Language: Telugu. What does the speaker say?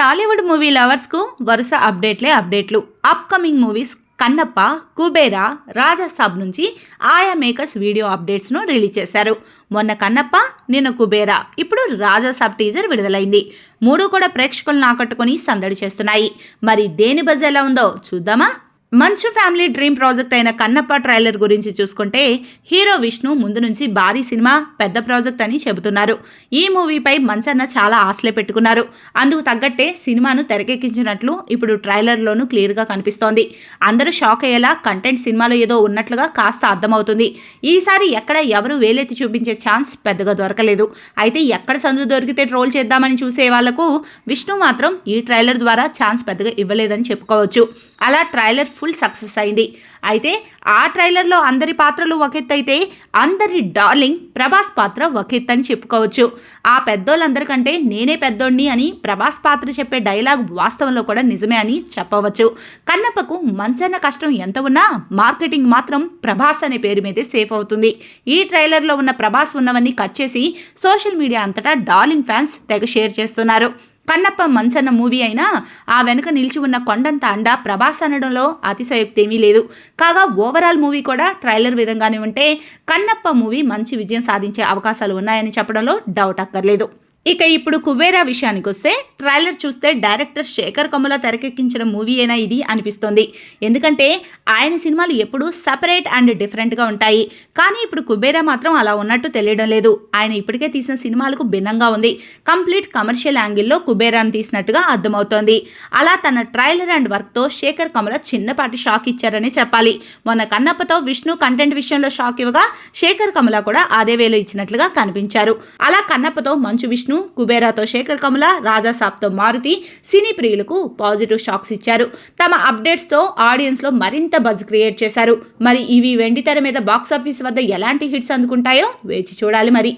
టాలీవుడ్ మూవీ లవర్స్కు వరుస అప్డేట్లే అప్డేట్లు. అప్కమింగ్ మూవీస్ కన్నప్ప కుబేరా రాజాసాబ్ నుంచి ఆయా మేకర్స్ వీడియో అప్డేట్స్ను రిలీజ్ చేశారు. మొన్న కన్నప్ప నిన్న కుబేరా. ఇప్పుడు రాజాసాబ్ టీజర్ విడుదలైంది. మూడు కూడా ప్రేక్షకులను ఆకట్టుకొని సందడి చేస్తున్నాయి. మరి దేని బజ్ ఎలా ఉందో చూద్దామా? మంచు ఫ్యామిలీ డ్రీమ్ ప్రాజెక్ట్ అయిన కన్నప్ప ట్రైలర్ గురించి చూసుకుంటే హీరో విష్ణు ముందు నుంచి భారీ సినిమా పెద్ద ప్రాజెక్ట్ అని చెబుతున్నారు. ఈ మూవీపై మంచన్న చాలా ఆశలే పెట్టుకున్నారు. అందుకు తగ్గట్టే సినిమాను తెరకెక్కించినట్లు ఇప్పుడు ట్రైలర్లోనూ క్లియర్గా కనిపిస్తోంది. అందరూ షాక్ అయ్యేలా కంటెంట్ సినిమాలో ఏదో ఉన్నట్లుగా కాస్త అర్థమవుతుంది. ఈసారి ఎక్కడ ఎవరు వేలెత్తి చూపించే ఛాన్స్ పెద్దగా దొరకలేదు. అయితే ఎక్కడ సందు దొరికితే ట్రోల్ చేద్దామని చూసే వాళ్ళకు విష్ణు మాత్రం ఈ ట్రైలర్ ద్వారా ఛాన్స్ పెద్దగా ఇవ్వలేదని చెప్పుకోవచ్చు. అలా ట్రైలర్ ఫుల్ సక్సెస్ అయింది. అయితే ఆ ట్రైలర్లో అందరి పాత్రలు ఒకెత్తైతే అందరి డార్లింగ్ ప్రభాస్ పాత్ర ఒకెత్తని చెప్పుకోవచ్చు. ఆ పెద్దోళ్ళందరికంటే నేనే పెద్దోడిని అని ప్రభాస్ పాత్ర చెప్పే డైలాగ్ వాస్తవంలో కూడా నిజమే అని చెప్పవచ్చు. కన్నప్పకు మంచన్న కష్టం ఎంత ఉన్నా మార్కెటింగ్ మాత్రం ప్రభాస్ అనే పేరు మీదే సేఫ్ అవుతుంది. ఈ ట్రైలర్లో ఉన్న ప్రభాస్ ఉన్నవన్నీ కట్ చేసి సోషల్ మీడియా అంతటా డార్లింగ్ ఫ్యాన్స్ తెగ షేర్ చేస్తున్నారు. కన్నప్ప మంచన్న మూవీ అయినా ఆ వెనుక నిలిచి ఉన్న కొండంత అండ ప్రభాస్ అనడంలో అతిశయోక్తి ఏమీ లేదు. కాగా ఓవరాల్ మూవీ కూడా ట్రైలర్ విధంగానే ఉంటే కన్నప్ప మూవీ మంచి విజయం సాధించే అవకాశాలు ఉన్నాయని చెప్పడంలో డౌట్ అక్కర్లేదు. ఇక ఇప్పుడు కుబేరా విషయానికి వస్తే ట్రైలర్ చూస్తే డైరెక్టర్ శేఖర్ కమల తెరకెక్కించిన మూవీ అయినా ఇది అనిపిస్తుంది. ఎందుకంటే ఆయన సినిమాలు ఎప్పుడూ సపరేట్ అండ్ డిఫరెంట్గా ఉంటాయి. కానీ ఇప్పుడు కుబేరా మాత్రం అలా ఉన్నట్టు తెలియడం లేదు. ఆయన ఇప్పటికే తీసిన సినిమాలకు భిన్నంగా ఉంది. కంప్లీట్ కమర్షియల్ యాంగిల్లో కుబేరాను తీసినట్టుగా అర్థమవుతోంది. అలా తన ట్రైలర్ అండ్ వర్క్తో శేఖర్ కమల చిన్నపాటి షాక్ ఇచ్చారని చెప్పాలి. మొన్న కన్నప్పతో విష్ణు కంటెంట్ విషయంలో షాక్ ఇవ్వగా శేఖర్ కమల కూడా అదే వేలు ఇచ్చినట్లుగా కనిపించారు. అలా కన్నప్పతో మంచు విష్ణు కుబేరాతో శేఖర్ కమల రాజాసాబ్తో మారుతి సినీ ప్రియులకు పాజిటివ్ షాక్స్ ఇచ్చారు. తమ అప్డేట్స్తో ఆడియన్స్లో మరింత బజ్ క్రియేట్ చేశారు. మరి ఇవి వెండితెర మీద బాక్సాఫీస్ వద్ద ఎలాంటి హిట్స్ అందుకుంటాయో వేచి చూడాలి మరి.